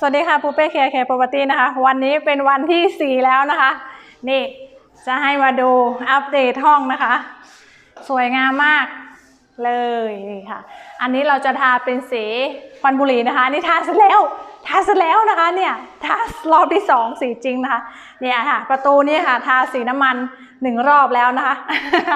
สวัสดีค่ะปูเป้เคเคปรปตีนะคะ วันนี้เป็นวันที่ 4 แล้วนะคะ นี่จะให้มาดูอัปเดตห้องนะคะ สวยงามมากเลยนี่ค่ะ อันนี้เราจะทาเป็นสีควันบุหรี่นะคะนี่ทาเสร็จแล้วทาเสร็จแล้วนะคะเนี่ยทารอบที่สองสีจริงนะคะเนี่ยค่ะ ประตูนี่ค่ะ ทาสีน้ำมันหนึ่งรอบแล้วนะคะ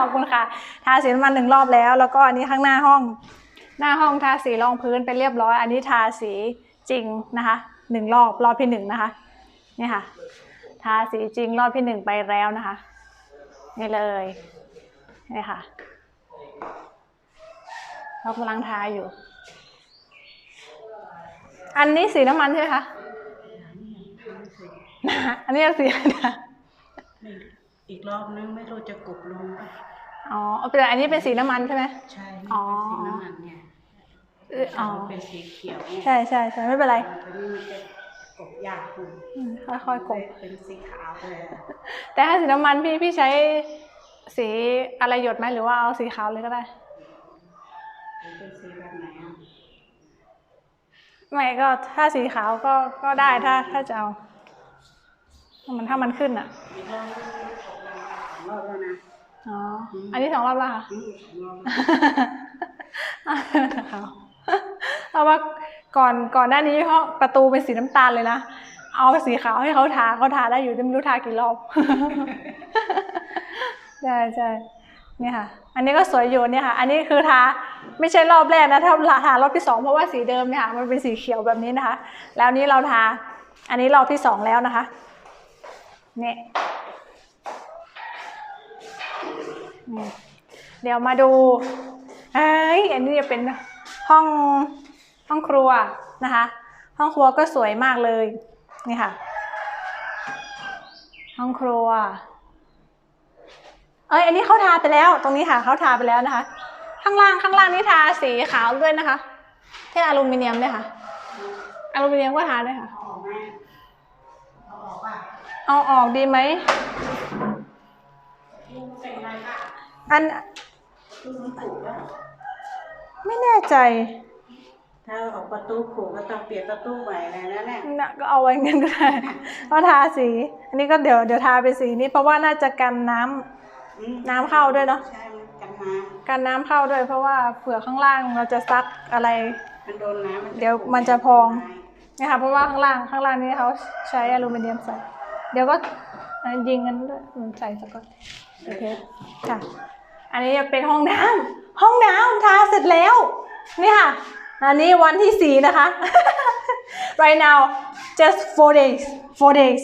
ขอบคุณค่ะ ทาสีน้ำมันหนึ่งรอบแล้ว แล้วก็อันนี้ข้างหน้าห้อง หน้าห้องทาสีรองพื้นไปเรียบร้อย อันนี้ทาสี จริงนะคะหนึ่งรอบรอบที่หนึ่งนะคะนี่ค่ะ ทาสีจริงรอบที่หนึ่งไปแล้วนะคะ นี่เลยนี่ค่ะเรากำลังทาอยู่ อันนี้สีน้ำมันใช่ไหมคะอันนี้สีอะไรนะอีกรอบนึงไม่รู้จะกบลงปะอ๋อแต่อันนี้เป็นสีน้ำมันใช่ไหมใช่อ๋อเป็นสีน้ำมันเนี่ย เอออ๋อ มันเป็นสีเขียวเนี่ยใช่ใช่ใช่ไม่เป็นไรตัวนี้มันจะกบยากคุณอืมค่อยๆกบ เป็นสีขาวเลยอะแต่ถ้าสีน้ำมันพี่พี่ใช้สีอะไรหยดไหมหรือว่าเอาสีขาวเลยก็ได้ มันเป็นสีแบบไหนอะไม่ก็ถ้าสีขาวก็ก็ได้ถ้าถ้าจะเอาถ้ามันถ้ามันขึ้นอะอีกรอบนึงกบลงสองรอบแล้วนะอ๋อ อันนี้สองรอบและค่ะอืมสองรอบแล้วขาวเพ ราะว่าก่อนก่อนหน้านี้ห้องประตูเป็นสีน้ำตาลเลยนะ เอาสีขาวให้เขาทาเขาทาได้อยู่ไม่รู้ทากี่รอบใช่ใช่เนี่ยค่ะ อันนี้ก็สวยอยู่เนี่ยค่ะ อันนี้คือทาไม่ใช่รอบแรกนะถ้าทารอบที่สองเพราะว่าสีเดิมเนี่ยค่ะมันเป็นสีเขียวแบบนี้นะคะ แล้วนี้เราทา อันนี้รอบที่สองแล้วนะคะเนี่ยนี่เดี๋ยวมาดูเอ้ยอันนี้จะเป็นห้อง ห้องครัวนะคะ ห้องครัวก็สวยมากเลยนี่ค่ะ ห้องครัว เอ้ยอันนี้เขาทาไปแล้ว ตรงนี้ค่ะเขาทาไปแล้วนะคะ ข้างล่างข้างล่างนี่ทาสีขาวด้วยนะคะที่อลูมิเนียมด้วยค่ะอลูมิเนียมก็ทาด้วยค่ะเอาออกดีไหมอันไม่แน่ใจ ถ้าออกประตูผูกก็ต้องเปลี่ยนประตูใหม่เลยนะเนี่ยน่ะก็เอาไว้เงินก็ได้ก็ทาสี อันนี้ก็เดี๋ยวเดี๋ยวทาไปสีนี้เพราะว่าน่าจะกันน้ำอืมน้ำเข้าด้วยเนอะใช่มันกันน้กันน้ำเข้าด้วย เพราะว่าเผื่อข้างล่างเราจะซักอะไรำมันโดนน้ำมันเดี๋ยวมันจะพอง นะคะเพราะว่าข้างล่างข้างล่างนี้เขาใช้อลูมิเนียมใส่ เดี๋ยวก็ยิงกันด้วยอืมใส่สกอตโอเคค่ะ อันนี้จะเป็นห้องน้ำห้องน้ำทาเสร็จแล้ว นี่ค่ะ อันนี้วันที่สี่นะคะ right now just four days four days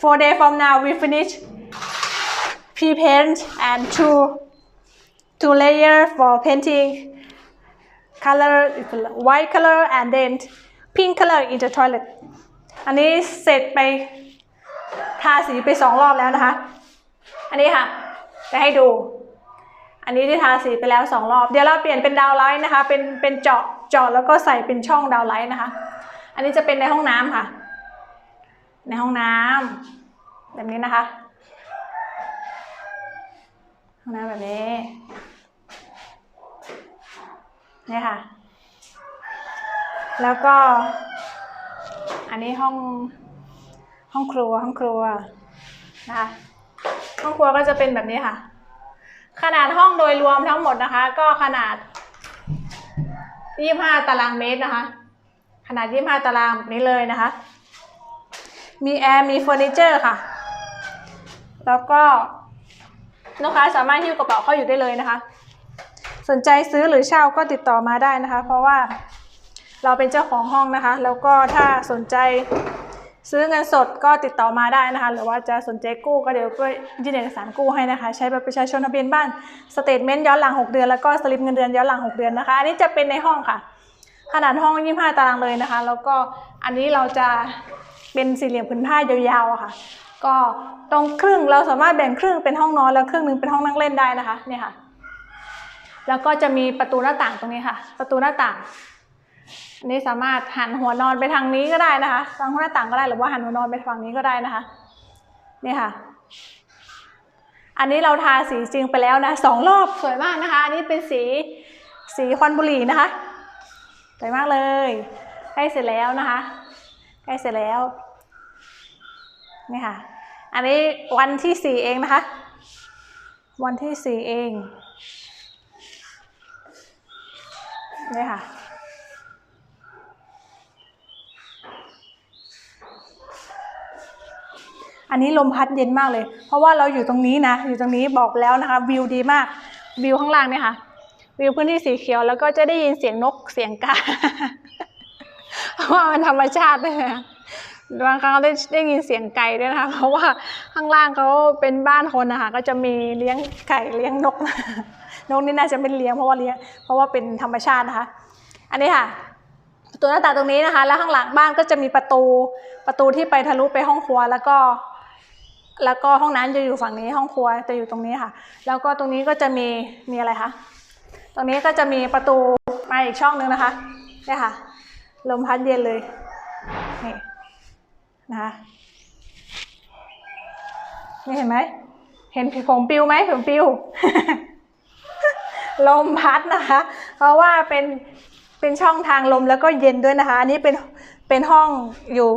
four day from now we finish pre-paint and two two layer for painting color white color and then pink color in the toilet อันนี้เสร็จไปทาสีไปสองรอบแล้วนะคะ อันนี้ค่ะ จะให้ดู อันนี้ที่ทาสีไปแล้วสองรอบ เดี๋ยวเราเปลี่ยนเป็นดาวไลท์นะคะ เป็นเป็นเจาะเจาะแล้วก็ใส่เป็นช่องดาวไลท์นะคะ อันนี้จะเป็นในห้องน้ำค่ะ ในห้องน้ำแบบนี้นะคะ ห้องน้ำแบบนี้เนี่ยค่ะ แล้วก็ อันนี้ห้องห้องครัวห้องครัวนะคะห้องครัวก็จะเป็นแบบนี้ค่ะ ขนาดห้องโดยรวมทั้งหมดนะคะ ก็ขนาด 25 ตารางเมตรนะคะ ขนาด 25 ตารางแบบนี้เลยนะคะ มีแอร์มีเฟอร์นิเจอร์ค่ะ แล้วก็ลูกค้าสามารถหิ้วกระเป๋าเข้าอยู่ได้เลยนะคะ สนใจซื้อหรือเช่าก็ติดต่อมาได้นะคะ เพราะว่าเราเป็นเจ้าของห้องนะคะ แล้วก็ถ้าสนใจ ซื้อเงินสดก็ติดต่อมาได้นะคะ หรือว่าจะสนใจกู้ก็เดี๋ยวก็ยื่นเอกสารกู้ให้นะคะ ใช้บัตรประชาชนทะเบียนบ้านสเตทเมนต์ย้อนหลัง 6 เดือน แล้วก็สลิปเงินเดือนย้อนหลัง 6 เดือนนะคะ อันนี้จะเป็นในห้องค่ะ ขนาดห้อง 25 ตารางเลยนะคะ แล้วก็อันนี้เราจะเป็นสี่เหลี่ยมผืนผ้ายาวๆค่ะ ก็ตรงครึ่งเราสามารถแบ่งครึ่งเป็นห้องนอนแล้วครึ่งหนึ่งเป็นห้องนั่งเล่นได้นะคะเนี่ยค่ะ แล้วก็จะมีประตูหน้าต่างตรงนี้ค่ะ ประตูหน้าต่าง อันนี้สามารถหันหัวนอนไปทางนี้ก็ได้นะคะทางหน้าต่างก็ได้หรือว่าหันหัวนอนไปฝั่งนี้ก็ได้นะคะ นี่ค่ะ อันนี้เราทาสีจริงไปแล้วนะสองรอบสวยมากนะคะ อันนี้เป็นสีสีควันบุหรี่นะคะสวยมากเลยใกล้เสร็จแล้วนะคะใกล้เสร็จแล้วนี่ค่ะ อันนี้วันที่สี่เองนะคะ วันที่สี่เองนี่ค่ะ อันนี้ลมพัดเย็นมากเลย เพราะว่าเราอยู่ตรงนี้นะ อยู่ตรงนี้บอกแล้วนะคะ วิวดีมาก วิวข้างล่างเนี่ยค่ะ วิวพื้นที่สีเขียวแล้วก็จะได้ยินเสียงนกเสียงกาเพราะว่ามันธรรมชาติด้วยนะบางครั้งได้ได้ยินเสียงไก่ด้วยนะคะ เพราะว่าข้างล่างเขาเป็นบ้านคนนะคะก็จะมีเลี้ยงไก่เลี้ยงนกนกนี่น่าจะไม่เลี้ยงเพราะว่าเลี้ยงเพราะว่าเป็นธรรมชาตินะคะ อันนี้ค่ะประตูหน้าต่างตรงนี้นะคะ แล้วข้างหลังบ้านก็จะมีประตูประตูที่ไปทะลุไปห้องครัว แล้วก็ แล้วก็ห้องน้ำจะอยู่ฝั่งนี้ห้องครัวจะอยู่ตรงนี้ค่ะ แล้วก็ตรงนี้ก็จะมีมีอะไรคะตรงนี้ก็จะมีประตูมาอีกช่องนึงนะคะเนี่ยค่ะ ลมพัดเย็นเลยนี่นะคะนี่เห็นไหมเห็นผมปิวไหมผมปิว ลมพัดนะคะ เพราะว่าเป็นเป็นช่องทางลมแล้วก็เย็นด้วยนะคะ อันนี้เป็นเป็นห้องอยู่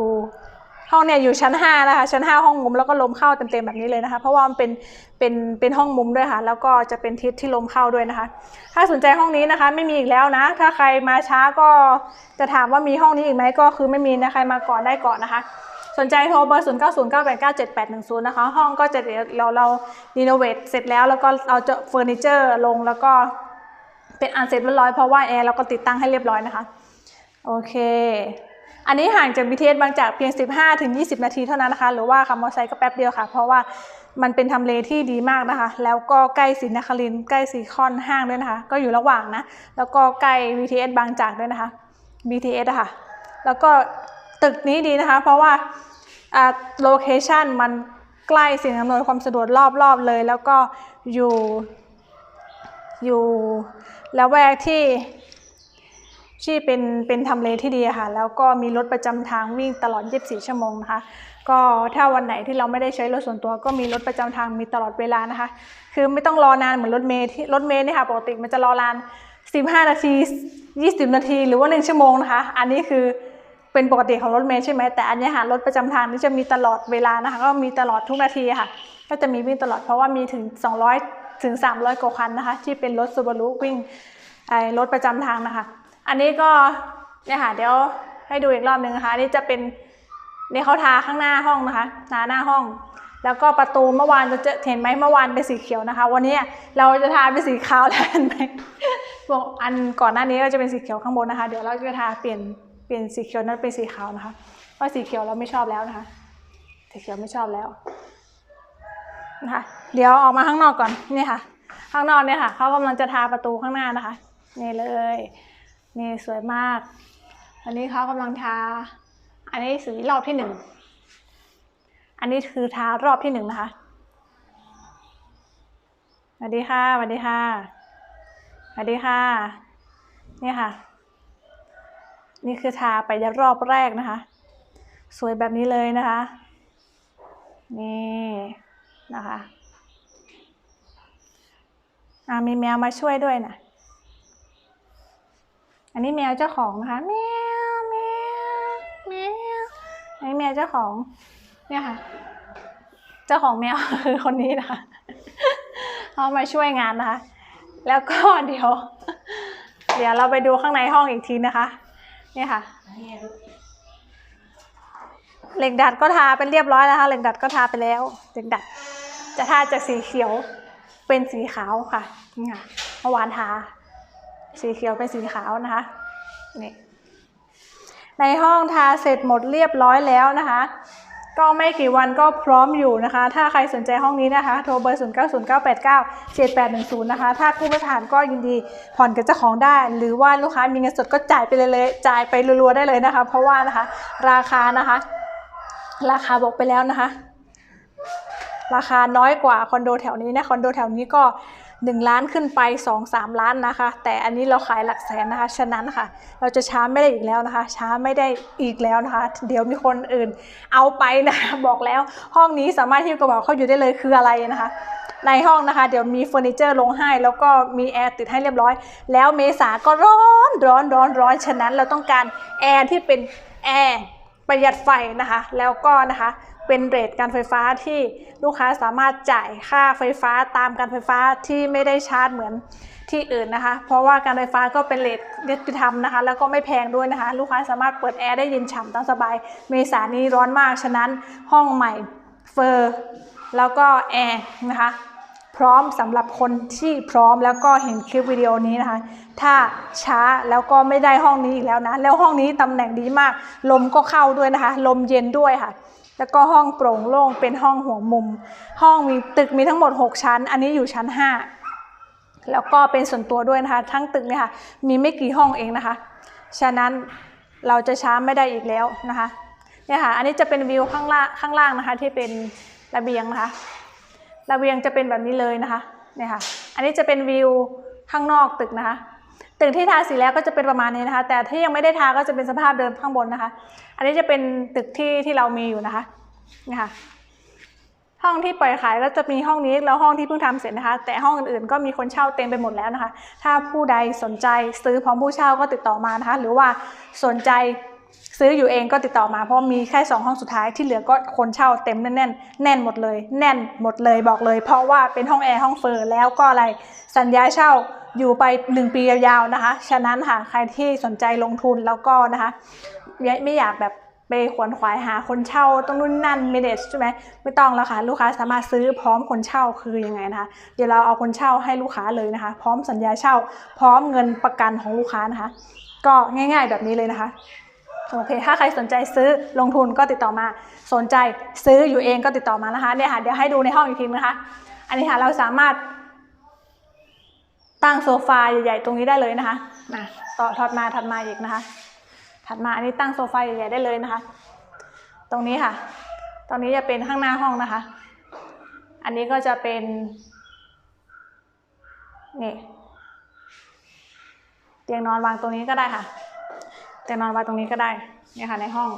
ห้องเนี่ยอยู่ชั้น5นะคะชั้น 5 ห้องมุมแล้วก็ลมเข้าเต็มๆแบบนี้เลยนะคะ เพราะว่ามันเป็นเป็นเป็นห้องมุมด้วยค่ะ แล้วก็จะเป็นทิศที่ลมเข้าด้วยนะคะ ถ้าสนใจห้องนี้นะคะไม่มีอีกแล้วนะ ถ้าใครมาช้าก็จะถามว่ามีห้องนี้อีกไหมก็คือไม่มีนะใครมาก่อนได้ก่อนนะคะสนใจโทรเบอร์ 0 9 0 9 8 9 7 8 1 0 นะคะ ห้องก็จะเดี๋ยวเราเรารีโนเวทเสร็จแล้ว แล้วก็เอาเจาเฟอร์นิเจอร์ลงแล้วก็เป็นอันเสร็จเรียบร้อยเพราะว่าแอร์เราก็ติดตั้งให้เรียบร้อยนะคะ โอเค อันนี้ห่างจาก BTS บางจากเพียง 15ถึง20 นาทีเท่านั้นนะคะ หรือว่าขับมอเตอร์ไซค์ก็แป๊บเดียวค่ะ เพราะว่ามันเป็นทำเลที่ดีมากนะคะ แล้วก็ใกล้ศรีนครินใกล้ซีคอนห้างด้วยนะคะ ก็อยู่ระหว่างนะ แล้วก็ใกล้ BTS บางจากด้วยนะคะ BTS อะค่ะ แล้วก็ตึกนี้ดีนะคะ เพราะว่าอ่าโลเคชันมันใกล้สิ่งอำนวยความสะดวกรอบๆเลย แล้วก็อยู่อยู่แล้วแวกที่ ที่เป็นเป็นทำเลที่ดีค่ะ แล้วก็มีรถประจำทางวิ่งตลอด 24 ชั่วโมงนะคะ ก็ถ้าวันไหนที่เราไม่ได้ใช้รถส่วนตัว ก็มีรถประจำทางมีตลอดเวลานะคะ คือไม่ต้องรอนานเหมือนรถเมล์ที่รถเมล์เนี่ยค่ะปกติมันจะรอนาน 15 นาที 20 นาที หรือว่า 1 ชั่วโมงนะคะ อันนี้คือเป็นปกติของรถเมล์ใช่ไหมแต่อันนี้ค่ะรถประจำทางนี่จะมีตลอดเวลานะคะ ก็มีตลอดทุกนาทีค่ะ ก็จะมีวิ่งตลอดเพราะว่ามีถึง 200 ถึง 300 กว่าคันนะคะ ที่เป็นรถซูบารุวิ่งรถประจำทางนะคะ อันนี้ก็เนี่ยค่ะเดี๋ยวให้ดูอีกรอบหนึ่งนะคะนนี้จะเป็นนี่เขาทาข้างหน้าห้องนะคะทาหน้าห้อง แล้วก็ประตูเมื่อวานจะเจอเห็นไหมเมื่อวานเป็นสีเขียวนะคะ วันนี้เราจะทาเป็นสีขาวแล้วเห็นไหมบอกอันก่อนหน้านี้ก็จะเป็นสีเขียวข้างบนนะคะ เดี๋ยวเราจะทาเปลี่ยนเปลี่ยนสีเขียวนั้นเป็นสีขาวนะคะเพราะสีเขียวเราไม่ชอบแล้วนะคะสีเขียวไม่ชอบแล้วนะคะเดี๋ยวออกมาข้างนอกก่อนนี่ค่ะ ข้างนอกเนี่ยค่ะเขากำลังจะทาประตูข้างหน้านะคะนี่เลย นี่สวยมากอันนี้เขากำลังทา อันนี้สีรอบที่หนึ่ง อันนี้คือทารอบที่หนึ่งนะคะสวัสดีค่ะสวัสดีค่ะสวัสดีค่ะ นี่ค่ะ นี่คือทาไปรอบแรกนะคะ สวยแบบนี้เลยนะคะ นี่นะคะอามีแมวมาช่วยด้วยนะ อันนี้แมวเจ้าของนะคะแมวแมวแมวอันนี้แมวเจ้าของเนี่ยค่ะ เจ้าของแมวคือคนนี้นะคะเขามาช่วยงานนะคะ แล้วก็เดี๋ยว เดี๋ยวเราไปดูข้างในห้องอีกทีนะคะ เนี่ยค่ะเหล็กดัดก็ทาเป็นเรียบร้อยแล้วค่ะเหล็กดัดก็ทาไปแล้วเหล็กดัด จะทาจากสีเขียวเป็นสีขาวค่ะนี่ค่ะเมื่อวานทา สีเขียวเป็นสีขาวนะคะ นี่ ในห้องทาเสร็จหมดเรียบร้อยแล้วนะคะ ก็ไม่กี่วันก็พร้อมอยู่นะคะ ถ้าใครสนใจห้องนี้นะคะ โทรเบอร์ 0 9 0 9 8 9 7 8 1 0 นะคะ ถ้ากู้ไม่ผ่านก็ยินดีผ่อนกับเจ้าของได้ หรือว่าลูกค้ามีเงินสดก็จ่ายไปเลยเลย จ่ายไปรัวๆได้เลยนะคะ เพราะว่านะคะ ราคานะคะ ราคาบอกไปแล้วนะคะ ราคาน้อยกว่าคอนโดแถวนี้นะคอนโดแถวนี้ก็ 1 ล้านขึ้นไป 2 3 ล้านนะคะ แต่อันนี้เราขายหลักแสนนะคะ ฉะนั้นค่ะ เราจะช้าไม่ได้อีกแล้วนะคะ ช้าไม่ได้อีกแล้วนะคะ เดี๋ยวมีคนอื่นเอาไปนะคะบอกแล้วห้องนี้สามารถที่กระเป๋าเข้าอยู่ได้เลยคืออะไรนะคะในห้องนะคะ เดี๋ยวมีเฟอร์นิเจอร์ลงให้ แล้วก็มีแอร์ติดให้เรียบร้อย แล้วเมษาก็ร้อนร้อนร้อนร้อนฉะนั้นเราต้องการแอร์ที่เป็นแอร์ประหยัดไฟนะคะ แล้วก็นะคะ เป็นเรทการไฟฟ้าที่ลูกค้าสามารถจ่ายค่าไฟฟ้าตามการไฟฟ้าที่ไม่ได้ชาร์จเหมือนที่อื่นนะคะ เพราะว่าการไฟฟ้าก็เป็นเรทยุติธรรมนะคะ แล้วก็ไม่แพงด้วยนะคะ ลูกค้าสามารถเปิดแอร์ได้เย็นฉ่ำตามสบาย เมษานี้ร้อนมาก ฉะนั้นห้องใหม่เฟอร์แล้วก็แอร์นะคะ พร้อมสำหรับคนที่พร้อมแล้วก็เห็นคลิปวิดีโอนี้นะคะ ถ้าช้าแล้วก็ไม่ได้ห้องนี้อีกแล้วนะ แล้วห้องนี้ตำแหน่งดีมาก ลมก็เข้าด้วยนะคะ ลมเย็นด้วยค่ะ แล้วก็ห้องโปร่งโล่งเป็นห้องหัวมุม ห้องมีตึกมีทั้งหมด 6 ชั้น อันนี้อยู่ชั้น 5 แล้วก็เป็นส่วนตัวด้วยนะคะ ทั้งตึกเนี่ยค่ะมีไม่กี่ห้องเองนะคะ ฉะนั้นเราจะช้าไม่ได้อีกแล้วนะคะเนี่ยค่ะ อันนี้จะเป็นวิวข้างล่างข้างล่างนะคะ ที่เป็นระเบียงนะคะ ระเบียงจะเป็นแบบนี้เลยนะคะเนี่ยค่ะ อันนี้จะเป็นวิวข้างนอกตึกนะคะ ตึกที่ทาสีแล้วก็จะเป็นประมาณนี้นะคะ แต่ที่ยังไม่ได้ทาก็จะเป็นสภาพเดิมข้างบนนะคะ อันนี้จะเป็นตึกที่ที่เรามีอยู่นะคะนี่ค่ะห้องที่ปล่อยขายก็จะมีห้องนี้แล้วห้องที่เพิ่งทำเสร็จนะคะ แต่ห้องอื่นๆก็มีคนเช่าเต็มไปหมดแล้วนะคะ ถ้าผู้ใดสนใจซื้อพร้อมผู้เช่าก็ติดต่อมานะคะ หรือว่าสนใจซื้ออยู่เองก็ติดต่อมาเพราะมีแค่สองห้องสุดท้ายที่เหลือก็คนเช่าเต็มแน่นๆแน่นหมดเลย แน่นหมดเลยบอกเลย เพราะว่าเป็นห้องแอร์ห้องเฟอร์แล้วก็อะไรสัญญาเช่า อยู่ไป 1 ปียาวๆนะคะ ฉะนั้นค่ะ ใครที่สนใจลงทุนแล้วก็นะคะไม่ไม่อยากแบบไปขวนขวายหาคนเช่าต้องนู่นนั่นเมเดชใช่ไหมไม่ต้องแล้วค่ะ ลูกค้าสามารถซื้อพร้อมคนเช่าคือยังไงนะคะ เดี๋ยวเราเอาคนเช่าให้ลูกค้าเลยนะคะ พร้อมสัญญาเช่า พร้อมเงินประกันของลูกค้านะคะ ก็ง่าย ๆ แบบนี้เลยนะคะโอเค ถ้าใครสนใจซื้อลงทุนก็ติดต่อมา สนใจซื้ออยู่เองก็ติดต่อมานะคะเนี่ยค่ะเดี๋ยวให้ดูในห้องอีกทีนะคะ อันนี้ค่ะเราสามารถ ตั้งโซฟาใหญ่ๆตรงนี้ได้เลยนะคะนะต่อถัดมาถัดมาอีกนะคะ ถัดมาอันนี้ตั้งโซฟาใหญ่ๆได้เลยนะคะ ตรงนี้ค่ะ ตรงนี้จะเป็นข้างหน้าห้องนะคะ อันนี้ก็จะเป็นนี่เตียงนอนวางตรงนี้ก็ได้ค่ะ เตียงนอนวางตรงนี้ก็ได้เนี่ยค่ะในห้อง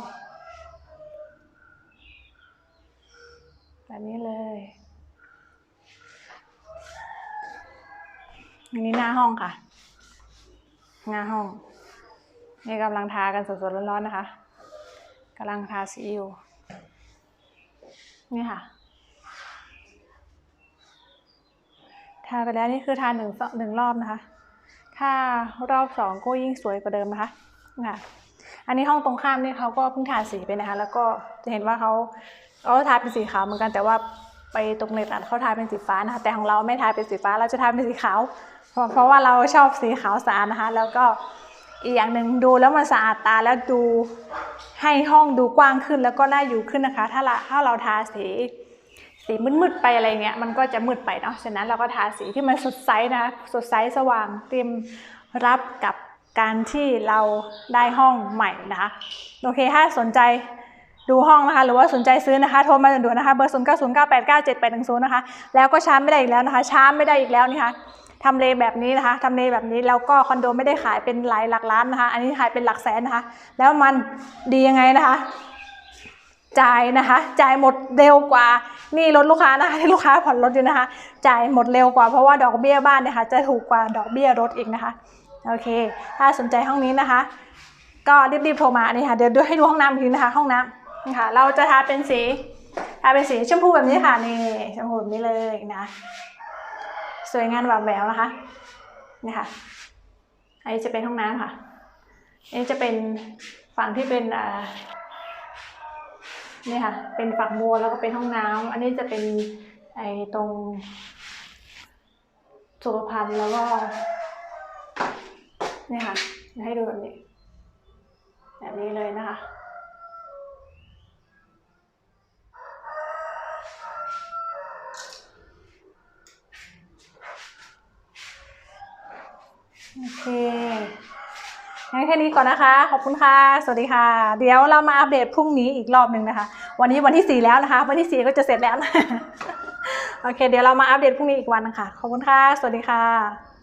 แบบนี้เลย อันนี้หน้าห้องค่ะ หน้าห้อง นี่กำลังทากันสดๆร้อนๆนะคะกำลังทาซีอิ๊วนี่ค่ะ ทาไปแล้วนี่คือทาหนึ่งหนึ่งรอบนะคะ ถ้ารอบสองก็ยิ่งสวยกว่าเดิมนะคะค่ะอันนี้ห้องตรงข้ามนี่เขาก็เพิ่งทาสีไปนะคะ แล้วก็จะเห็นว่าเขาเขาทาเป็นสีขาวเหมือนกันแต่ว่า ไปตรงในตัดเขาทาเป็นสีฟ้านะคะ แต่ของเราไม่ทาเป็นสีฟ้าเราจะทาเป็นสีขาว เพราะเพราะว่าเราชอบสีขาวสะอาดนะคะ แล้วก็อีกอย่างหนึ่งดูแล้วมันสะอาดตาแล้วดูให้ห้องดูกว้างขึ้นแล้วก็น่าอยู่ขึ้นนะคะ ถ้าเราถ้าเราทาสีสีมืดๆไปอะไรเงี้ยมันก็จะมืดไปเนาะฉะนั้นเราก็ทาสีที่มันสดใสนะคะสดใสสว่างเตรียมรับกับการที่เราได้ห้องใหม่นะคะโอเคถ้าสนใจ ดูห้องนะคะ หรือว่าสนใจซื้อนะคะ โทรมาด่วนๆนะคะ เบอร์ 0 9 0 9 8 9 7 8 1 0 นะคะ แล้วก็ช้าไม่ได้อีกแล้วนะคะ ช้าไม่ได้อีกแล้วนี่ค่ะทำเลแบบนี้นะคะทำเลแบบนี้แล้วก็คอนโดไม่ได้ขายเป็นหลายหลักล้านนะคะ อันนี้ขายเป็นหลักแสนนะคะ แล้วมันดียังไงนะคะ จ่ายนะคะ จ่ายหมดเร็วกว่า นี่รถลูกค้านะคะที่ลูกค้าผ่อนรถอยู่นะคะ จ่ายหมดเร็วกว่าเพราะว่าดอกเบี้ยบ้านเนี่ยค่ะจะถูกกว่าดอกเบี้ยรถอีกนะคะ โอเค ถ้าสนใจห้องนี้นะคะ ก็รีบๆโทรมานี่ค่ะ เดี๋ยวดูให้ดูห้องน้ำอีกทีนะคะ ห้องน้ำ ค่ะเราจะทาเป็นสีทาเป็นสีชมพูแบบนี้ค่ะนี่ชมพูแบบนี้เลยนะ สวยงามแบบแหววนะคะนี่ค่ะอันนี้จะเป็นห้องน้ำค่ะอันนี้จะเป็นฝั่งที่เป็นอ่านี่ค่ะ เป็นฝักบัวแล้วก็เป็นห้องน้ำอันนี้จะเป็นไอ้ตรงสุขภัณฑ์แล้วก็นี่ค่ะ ให้ดูแบบนี้ แบบนี้เลยนะคะ โอเคงั้นแค่นี้ก่อนนะคะ ขอบคุณค่ะ สวัสดีค่ะ เดี๋ยวเรามาอัปเดตพรุ่งนี้อีกรอบหนึ่งนะคะ วันนี้วันที่สี่แล้วนะคะ วันที่สี่ก็จะเสร็จแล้วนะ โอเค เดี๋ยวเรามาอัปเดตพรุ่งนี้อีกวันนะคะขอบคุณค่ะ สวัสดีค่ะ